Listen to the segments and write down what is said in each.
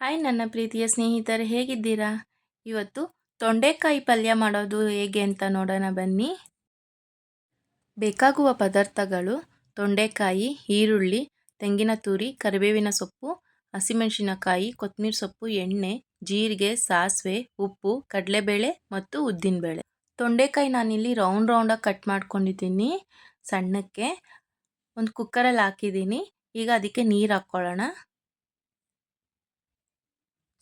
Hi, ನನ್ನ ಪ್ರೀತಿಯ ಸ್ನೇಹಿತರೆ, ಹೇಗಿದ್ದೀರಾ? ಇವತ್ತು ತೊಂಡೆಕಾಯಿ ಪಲ್ಯ ಮಾಡೋದು ಹೇಗೆ ಅಂತ ನೋಡೋಣ ಬನ್ನಿ. ಬೇಕಾಗುವ ಪದಾರ್ಥಗಳು ತೊಂಡೆಕಾಯಿ, ಈರುಳ್ಳಿ, ತೆಂಗಿನ ತುರಿ, ಕರಿಬೇವಿನ ಸೊಪ್ಪು, ಹಸಿಮೆಣಸಿನಕಾಯಿ ಕೊತ್ತಂಬರಿ ಸೊಪ್ಪು, ಎಣ್ಣೆ, ಜೀರಿಗೆ, ಸಾಸಿವೆ, ಉಪ್ಪು, ಕಡಲೆಬೇಳೆ ಮತ್ತು ಉದ್ದಿನಬೇಳೆ. ತೊಂಡೆಕಾಯಿ ನಾನಿಲ್ಲಿ ರೌಂಡ್ ರೌಂಡಾಗಿ ಕಟ್ ಮಾಡ್ಕೊಂಡಿದ್ದೀನಿ. ಸಣ್ಣಕ್ಕೆ ಒಂದು ಕುಕ್ಕರಲ್ಲಿ ಹಾಕಿದ್ದೀನಿ. ಈಗ ಅದಕ್ಕೆ ನೀರು ಹಾಕ್ಕೊಳ್ಳೋಣ.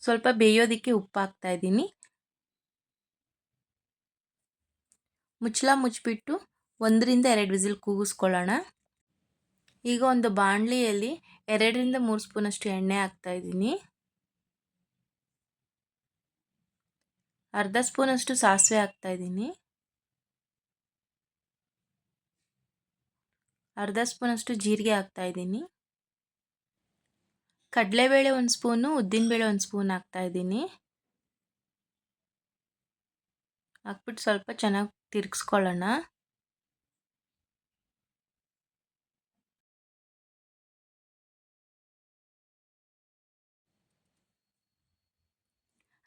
ಸ್ವಲ್ಪ ಬೇಯೋದಕ್ಕೆ ಉಪ್ಪು ಹಾಕ್ತಾ ಇದ್ದೀನಿ. ಮುಚ್ಚಳ ಮುಚ್ಚಿಬಿಟ್ಟು ಒಂದರಿಂದ ಎರಡು ವಿಸಿಲ್ ಕೂಗಿಸ್ಕೊಳ್ಳೋಣ. ಈಗ ಒಂದು ಬಾಣಲಿಯಲ್ಲಿ ಎರಡರಿಂದ ಮೂರು ಸ್ಪೂನಷ್ಟು ಎಣ್ಣೆ ಹಾಕ್ತಾ ಇದ್ದೀನಿ. ಅರ್ಧ ಸ್ಪೂನಷ್ಟು ಸಾಸಿವೆ ಹಾಕ್ತಾ ಇದ್ದೀನಿ. ಅರ್ಧ ಸ್ಪೂನಷ್ಟು ಜೀರಿಗೆ ಹಾಕ್ತಾ ಇದ್ದೀನಿ. ಕಡಲೆಬೇಳೆ ಒಂದು ಸ್ಪೂನು, ಉದ್ದಿನಬೇಳೆ ಒಂದು ಸ್ಪೂನ್ ಹಾಕ್ತಾ ಇದ್ದೀನಿ. ಹಾಕ್ಬಿಟ್ಟು ಸ್ವಲ್ಪ ಚೆನ್ನಾಗಿ ತಿರ್ಗಿಸ್ಕೊಳ್ಳೋಣ.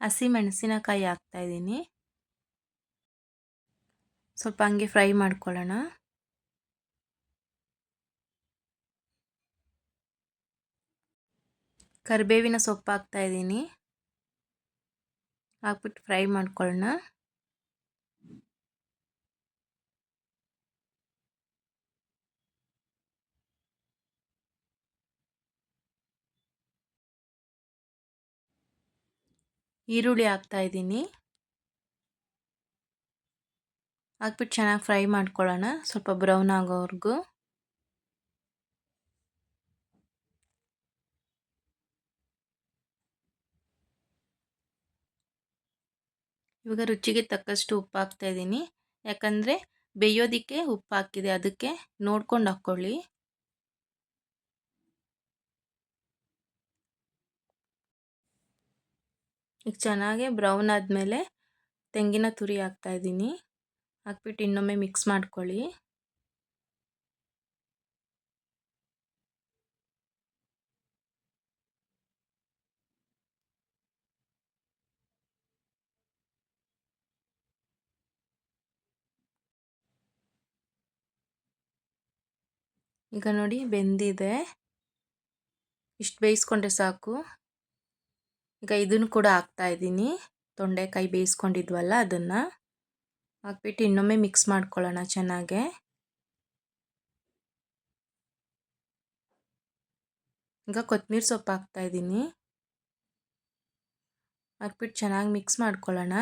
ಹಸಿ ಮೆಣಸಿನಕಾಯಿ ಹಾಕ್ತಾ ಇದ್ದೀನಿ. ಸ್ವಲ್ಪ ಹಂಗೆ ಫ್ರೈ ಮಾಡ್ಕೊಳ್ಳೋಣ. ಕರಿಬೇವಿನ ಸೊಪ್ಪು ಹಾಕ್ತಾ ಇದ್ದೀನಿ. ಹಾಕ್ಬಿಟ್ಟು ಫ್ರೈ ಮಾಡ್ಕೊಳ್ಳೋಣ ಈರುಳ್ಳಿ ಹಾಕ್ತಾ ಇದ್ದೀನಿ. ಹಾಕ್ಬಿಟ್ಟು ಚೆನ್ನಾಗಿ ಫ್ರೈ ಮಾಡ್ಕೊಳ್ಳೋಣ ಸ್ವಲ್ಪ ಬ್ರೌನ್ ಆಗೋವರೆಗೂ. ಇವಾಗ ರುಚಿಗೆ ತಕ್ಕಷ್ಟು ಉಪ್ಪು ಹಾಕ್ತಾ ಇದ್ದೀನಿ. ಯಾಕಂದರೆ ಬೇಯೋದಕ್ಕೆ ಉಪ್ಪು ಹಾಕಿದೆ, ಅದಕ್ಕೆ ನೋಡ್ಕೊಂಡು ಹಾಕ್ಕೊಳ್ಳಿ ಈಗ ಚೆನ್ನಾಗಿ ಬ್ರೌನ್ ಆದಮೇಲೆ ತೆಂಗಿನ ತುರಿ ಹಾಕ್ತಾ ಇದ್ದೀನಿ. ಹಾಕ್ಬಿಟ್ಟು ಇನ್ನೊಮ್ಮೆ ಮಿಕ್ಸ್ ಮಾಡ್ಕೊಳ್ಳಿ. ಈಗ ನೋಡಿ ಬೆಂದಿದೆ. ಇಷ್ಟು ಬೇಯಿಸ್ಕೊಂಡ್ರೆ ಸಾಕು. ಈಗ ಇದನ್ನು ಕೂಡ ಹಾಕ್ತಾ ಇದ್ದೀನಿ. ತೊಂಡೆಕಾಯಿ ಬೇಯಿಸ್ಕೊಂಡಿದ್ವಲ್ಲ ಅದನ್ನು. ಹಾಕ್ಬಿಟ್ಟು ಇನ್ನೊಮ್ಮೆ ಮಿಕ್ಸ್ ಮಾಡ್ಕೊಳ್ಳೋಣ ಚೆನ್ನಾಗೆ. ಈಗ ಕೊತ್ತಂಬರಿ ಸೊಪ್ಪು ಹಾಕ್ತಾ ಇದ್ದೀನಿ. ಹಾಕ್ಬಿಟ್ಟು ಚೆನ್ನಾಗಿ ಮಿಕ್ಸ್ ಮಾಡ್ಕೊಳ್ಳೋಣ.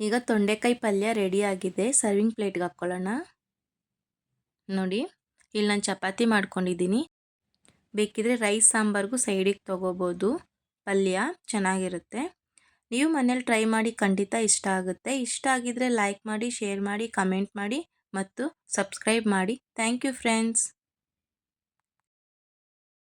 ಈಗ ತೊಂಡೆಕಾಯಿ ಪಲ್ಯ ರೆಡಿ ಆಗಿದೆ. ಸರ್ವಿಂಗ್ ಪ್ಲೇಟ್ಗೆ ಹಾಕ್ಕೊಳ್ಳೋಣ. ನೋಡಿ, ಇಲ್ಲಿ ನಾನು ಚಪಾತಿ ಮಾಡ್ಕೊಂಡಿದ್ದೀನಿ. ಬೇಕಿದ್ರೆ ರೈಸ್ ಸಾಂಬಾರ್ಗೂ ಸೈಡಿಗೆ ತೊಗೋಬೋದು. ಪಲ್ಯ ಚೆನ್ನಾಗಿರುತ್ತೆ. ನೀವು ಮನೇಲಿ ಟ್ರೈ ಮಾಡಿ ಖಂಡಿತ ಇಷ್ಟ ಆಗುತ್ತೆ. ಇಷ್ಟ ಆಗಿದ್ರೆ ಲೈಕ್ ಮಾಡಿ ಶೇರ್ ಮಾಡಿ ಕಮೆಂಟ್ ಮಾಡಿ ಮತ್ತು ಸಬ್ಸ್ಕ್ರೈಬ್ ಮಾಡಿ. Thank you friends